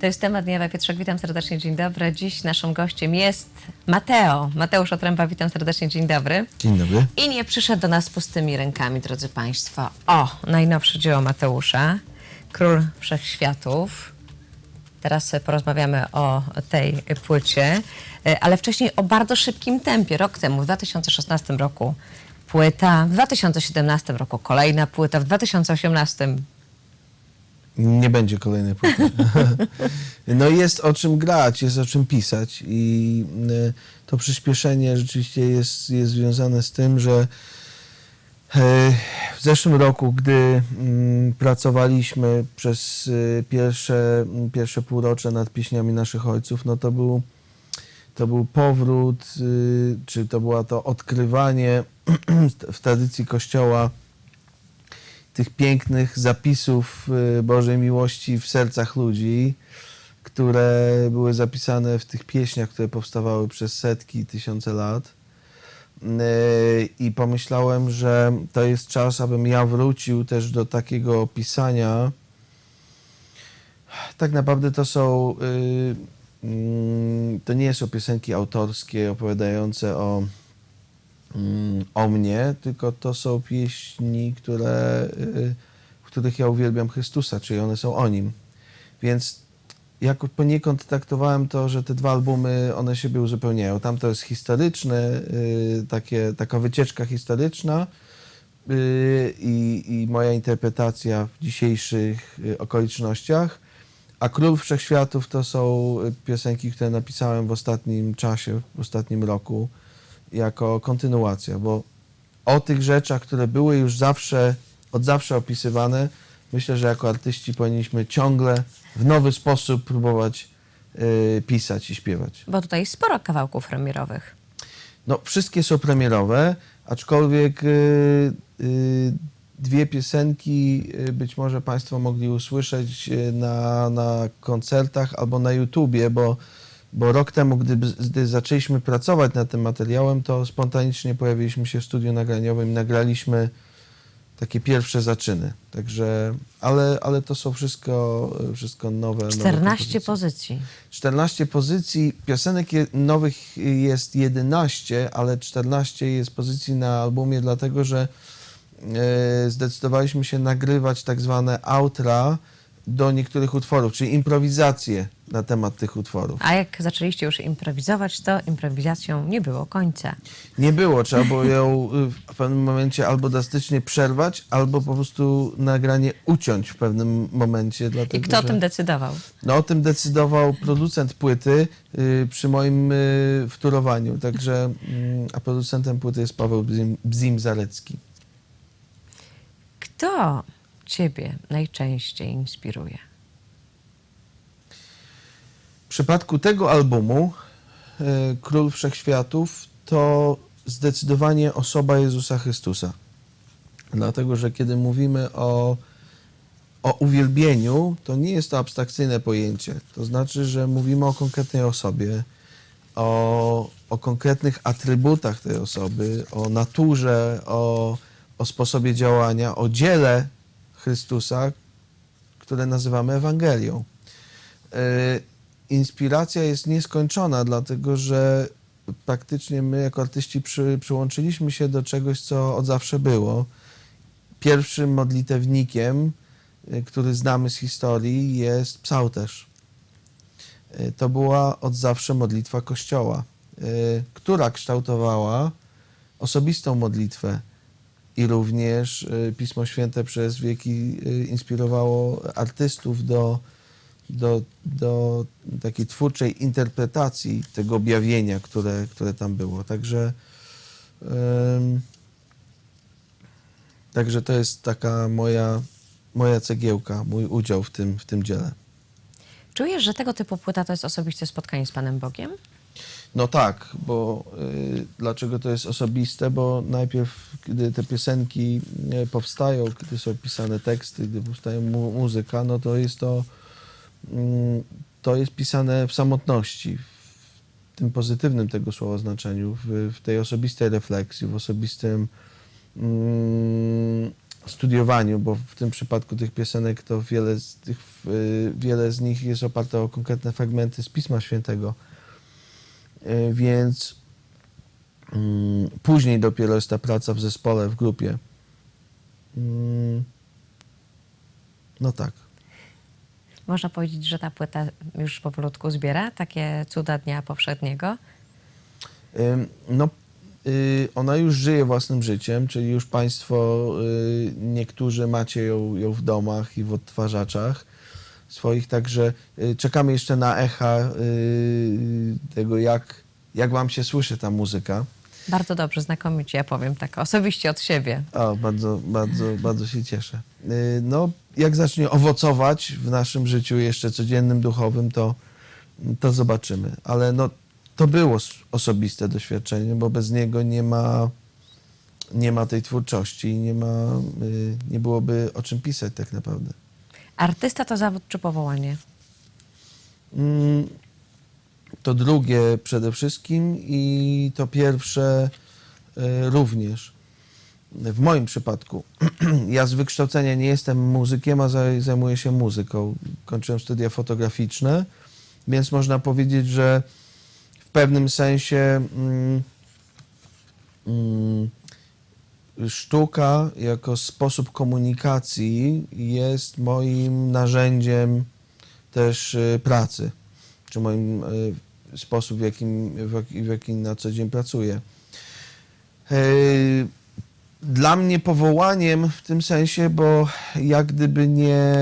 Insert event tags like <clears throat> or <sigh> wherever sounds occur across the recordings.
To jest temat dnia. Ewa Pietrzak, witam serdecznie, dzień dobry. Dziś naszym gościem jest Mateo. Mateusz Otręba, witam serdecznie, dzień dobry. Dzień dobry. I nie przyszedł do nas pustymi rękami, drodzy Państwo. O, najnowsze dzieło Mateusza, Król Wszechświatów. Teraz porozmawiamy o tej płycie, e, ale wcześniej o bardzo szybkim tempie. Rok temu, w 2016 roku płyta, w 2017 roku kolejna płyta, w 2018 Nie będzie kolejnej płyty. <laughs> no jest o czym grać, jest o czym pisać i y, to przyspieszenie rzeczywiście jest, jest związane z tym, że e, w zeszłym roku, gdy mm, pracowaliśmy przez y, pierwsze, mm, pierwsze półrocze nad pieśniami naszych ojców, no to był, to był powrót, y, czy to było to odkrywanie <clears throat> w tradycji Kościoła tych pięknych zapisów y, Bożej miłości w sercach ludzi, które były zapisane w tych pieśniach, które powstawały przez setki, tysiące lat. Y, I pomyślałem, że to jest czas, abym ja wrócił też do takiego pisania. Tak naprawdę to są. y, mm, To nie są piosenki autorskie opowiadające o, o mnie, tylko to są pieśni, które, y, w których ja uwielbiam Chrystusa, czyli one są o nim. Więc jako poniekąd traktowałem to, że te dwa albumy, one siebie uzupełniają. Tam to jest historyczne, y, takie, taka wycieczka historyczna y, i, i moja interpretacja w dzisiejszych okolicznościach. A Król Wszechświatów to są piosenki, które napisałem w ostatnim czasie, w ostatnim roku, jako kontynuacja, bo o tych rzeczach, które były już zawsze, od zawsze opisywane, myślę, że jako artyści powinniśmy ciągle w nowy sposób próbować y, pisać i śpiewać. bo tutaj jest sporo kawałków premierowych. No, wszystkie są premierowe, aczkolwiek y, y, dwie piosenki y, być może Państwo mogli usłyszeć y, na, na koncertach albo na YouTubie, bo, bo rok temu, gdy, gdy zaczęliśmy pracować nad tym materiałem, to spontanicznie pojawiliśmy się w studiu nagraniowym i nagraliśmy takie pierwsze zaczyny. Także, ale, ale to są wszystko, wszystko nowe. nowe 14 kompozycje. pozycji. 14 pozycji, piosenek je, nowych jest 11, ale 14 jest pozycji na albumie, dlatego że e, zdecydowaliśmy się nagrywać tak zwane outra do niektórych utworów, czyli improwizacje na temat tych utworów. A jak zaczęliście już improwizować, to improwizacją nie było końca. Nie było, trzeba było ją y, w pewnym momencie albo drastycznie przerwać, albo po prostu nagranie uciąć w pewnym momencie. Dlatego, I kto o że... tym decydował? No o tym decydował producent płyty y, przy moim y, wtórowaniu, także, mm, a producentem płyty jest Paweł Bzim, Bzim Zarecki. Kto ciebie najczęściej inspiruje? W przypadku tego albumu y, Król Wszechświatów to zdecydowanie osoba Jezusa Chrystusa. Dlatego, że kiedy mówimy o, o uwielbieniu, to nie jest to abstrakcyjne pojęcie. To znaczy, że mówimy o konkretnej osobie, o, o konkretnych atrybutach tej osoby, o naturze, o, o sposobie działania, o dziele Chrystusa, które nazywamy Ewangelią. Y, Inspiracja jest nieskończona, dlatego że praktycznie my jako artyści przy, przyłączyliśmy się do czegoś, co od zawsze było. Pierwszym modlitewnikiem, y, który znamy z historii, jest psałterz. Y, To była od zawsze modlitwa Kościoła, y, która kształtowała osobistą modlitwę. I również Pismo Święte przez wieki inspirowało artystów do, do, do takiej twórczej interpretacji tego objawienia, które, które tam było. Także, ym, także to jest taka moja, moja cegiełka, mój udział w tym, w tym dziele. Czujesz, że tego typu płyta to jest osobiste spotkanie z Panem Bogiem? No tak, bo y, dlaczego to jest osobiste? Bo najpierw, gdy te piosenki y, powstają, kiedy są pisane teksty, gdy powstaje mu muzyka, no to jest to, to jest pisane w samotności, w tym pozytywnym tego słowa znaczeniu, w, w tej osobistej refleksji, w osobistym mm, studiowaniu, bo w tym przypadku tych piosenek to wiele z, tych, wiele z nich jest oparte o konkretne fragmenty z Pisma Świętego. Y, Więc mm, później dopiero jest ta praca w zespole, w grupie. Mm, No tak. Można powiedzieć, że ta płyta już powolutku zbiera takie cuda dnia powszedniego. No, y, ona już żyje własnym życiem, czyli już Państwo, y, niektórzy macie ją, ją w domach i w odtwarzaczach swoich, także y, czekamy jeszcze na echa tego, jak, jak Wam się słyszy ta muzyka. Bardzo dobrze, znakomicie, ja powiem tak osobiście od siebie. O, bardzo, bardzo, bardzo się cieszę. No, jak zacznie owocować w naszym życiu jeszcze codziennym, duchowym, to, to zobaczymy. Ale no, to było osobiste doświadczenie, bo bez niego nie ma, nie ma tej twórczości i nie, ma, y, nie byłoby o czym pisać tak naprawdę. Artysta to zawód czy powołanie? Mm, To drugie przede wszystkim i to pierwsze y, również. W moim przypadku, <clears throat> ja z wykształcenia nie jestem muzykiem, a za- zajmuję się muzyką. Kończyłem studia fotograficzne, więc można powiedzieć, że w pewnym sensie mm, mm, sztuka jako sposób komunikacji jest moim narzędziem też y, pracy, czy moim y, sposób, w jakim, w, jaki- w jakim na co dzień pracuję. Y, Dla mnie powołaniem w tym sensie, bo jak gdyby nie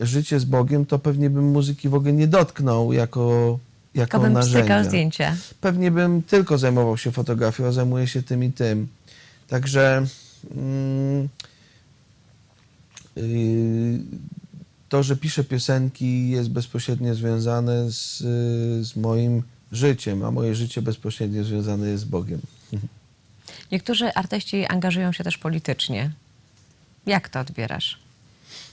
życie z Bogiem, to pewnie bym muzyki w ogóle nie dotknął jako, jako bym narzędzia zdjęcia. pewnie bym tylko zajmował się fotografią, a zajmuję się tym i tym. Także mm, yy, to, że piszę piosenki jest bezpośrednio związane z, y, z moim życiem, a moje życie bezpośrednio związane jest z Bogiem. Niektórzy artyści angażują się też politycznie. Jak to odbierasz?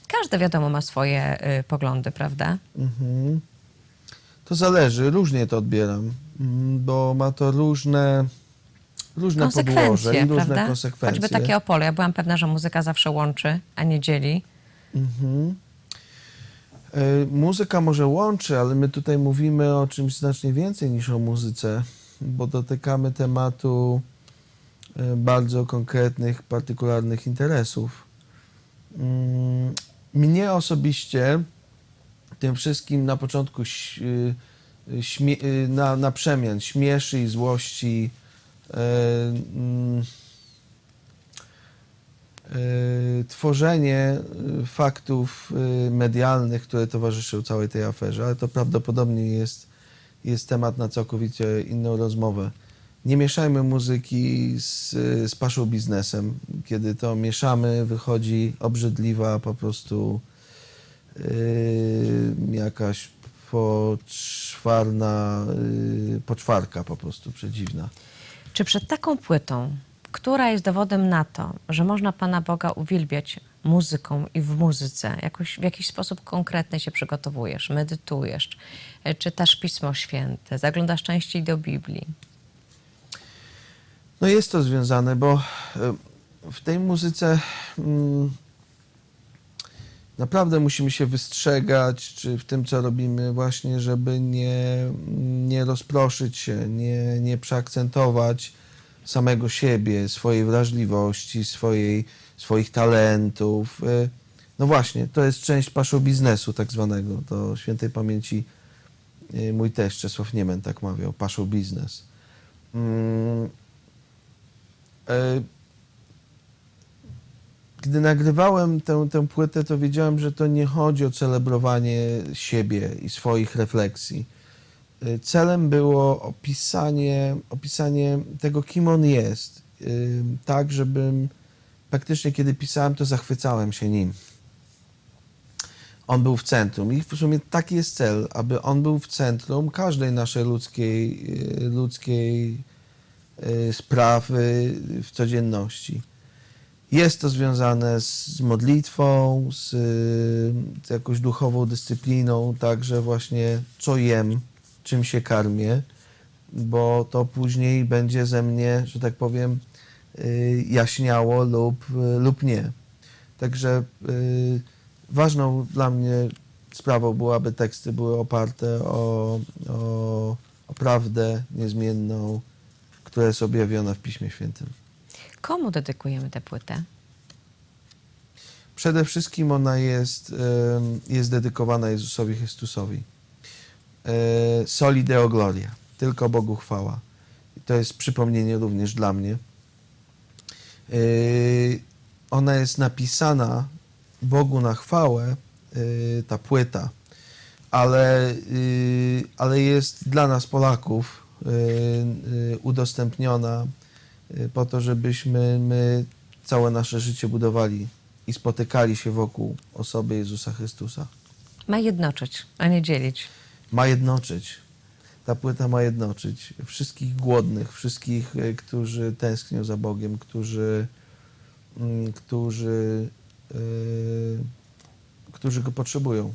Każdy, wiadomo, ma swoje y, poglądy, prawda? Mhm. To zależy, różnie to odbieram, mm, bo ma to różne, różne podłoże Konsekwencje, i różne prawda? konsekwencje. Choćby takie Opole. Ja byłam pewna, że muzyka zawsze łączy, a nie dzieli. Mhm. E, Muzyka może łączy, ale my tutaj mówimy o czymś znacznie więcej niż o muzyce, bo dotykamy tematu bardzo konkretnych, partykularnych interesów. Mm, Mnie osobiście tym wszystkim na początku y, y, y, na, na przemian śmieszy i złości mm, y, tworzenie y, faktów y, medialnych, które towarzyszą całej tej aferze, ale to prawdopodobnie jest, jest temat na całkowicie inną rozmowę. Nie mieszajmy muzyki z, z paszą biznesem. Kiedy to mieszamy, wychodzi obrzydliwa po prostu y, jakaś poczwarna, y, poczwarka po prostu przedziwna. Czy przed taką płytą, która jest dowodem na to, że można Pana Boga uwielbiać muzyką i w muzyce, jakoś, w jakiś sposób konkretny się przygotowujesz, medytujesz, e, czytasz Pismo Święte, zaglądasz częściej do Biblii? No jest to związane, bo e, w tej muzyce mm, naprawdę musimy się wystrzegać, czy w tym, co robimy, właśnie, żeby nie, nie rozproszyć się, nie, nie przeakcentować samego siebie, swojej wrażliwości, swojej, swoich talentów. E, No właśnie, to jest część paszu biznesu tak zwanego. To świętej pamięci e, mój też Czesław Niemen tak mawiał, paszu biznes. Mm, Gdy nagrywałem tę, tę płytę, to wiedziałem, że to nie chodzi o celebrowanie siebie i swoich refleksji. E, Celem było opisanie, opisanie tego, kim on jest, e, tak, żebym praktycznie, kiedy pisałem, to zachwycałem się nim. On był w centrum i w sumie taki jest cel, aby on był w centrum każdej naszej ludzkiej, e, ludzkiej y, sprawy w codzienności. Jest to związane z modlitwą, z, y, jakąś duchową dyscypliną, także właśnie co jem, czym się karmię, bo to później będzie ze mnie, że tak powiem, y, jaśniało lub, lub nie. Także ważną dla mnie sprawą było, aby teksty były oparte o, o, o prawdę niezmienną, która jest objawiona w Piśmie Świętym. Komu dedykujemy tę płytę? Przede wszystkim ona jest, jest dedykowana Jezusowi Chrystusowi. E, Soli Deo Gloria. Tylko Bogu chwała. I to jest przypomnienie również dla mnie. E, Ona jest napisana Bogu na chwałę, e, ta płyta, ale, e, ale jest dla nas Polaków udostępniona e, po to, żebyśmy my całe nasze życie budowali i spotykali się wokół osoby Jezusa Chrystusa. Ma jednoczyć, a nie dzielić. Ma jednoczyć. Ta płyta ma jednoczyć wszystkich głodnych, wszystkich, którzy tęsknią za Bogiem, którzy, mm, którzy, e, którzy go potrzebują.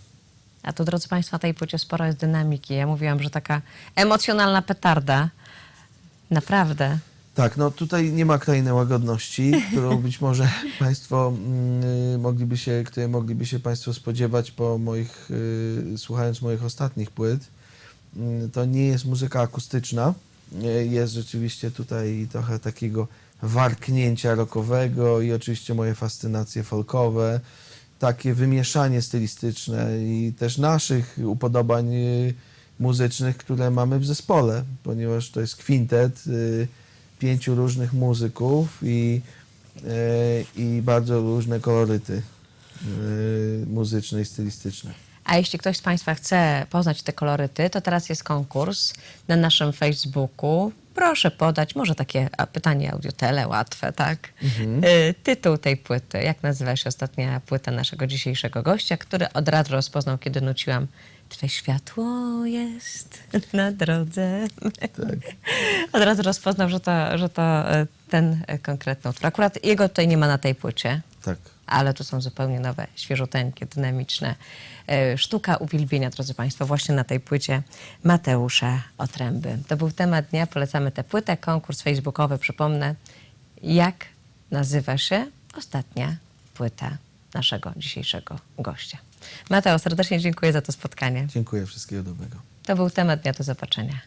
A tu, drodzy Państwo, na tej płycie sporo jest dynamiki. Ja mówiłam, że taka emocjonalna petarda. Naprawdę. Tak, no tutaj nie ma krainy łagodności, <laughs> którą być może Państwo mm, mogliby się, której mogliby się Państwo spodziewać po moich, y, słuchając moich ostatnich płyt. Mm, To nie jest muzyka akustyczna. Y, Jest rzeczywiście tutaj trochę takiego warknięcia rockowego i oczywiście moje fascynacje folkowe, takie wymieszanie stylistyczne i też naszych upodobań y, muzycznych, które mamy w zespole, ponieważ to jest kwintet y, pięciu różnych muzyków i, e, i bardzo różne koloryty muzyczne i stylistyczne. A jeśli ktoś z Państwa chce poznać te koloryty, to teraz jest konkurs na naszym Facebooku. Proszę podać, może takie pytanie audiotele, łatwe, tak? Y, Tytuł tej płyty. Jak nazywa się ostatnia płyta naszego dzisiejszego gościa, który od razu rozpoznał, kiedy nuciłam Twe światło jest na drodze. <laughs> Od razu rozpoznał, że to, że to y, ten y, konkretny utwór. Akurat jego tutaj nie ma na tej płycie Tak. Ale to są zupełnie nowe, świeżuteńkie, dynamiczne. e, Sztuka uwielbienia, drodzy Państwo, właśnie na tej płycie Mateusza Otręby. To był temat dnia, polecamy tę płytę, konkurs facebookowy, przypomnę, jak nazywa się ostatnia płyta naszego dzisiejszego gościa. Mateo, serdecznie dziękuję za to spotkanie. Dziękuję, wszystkiego dobrego. To był temat dnia, do zobaczenia.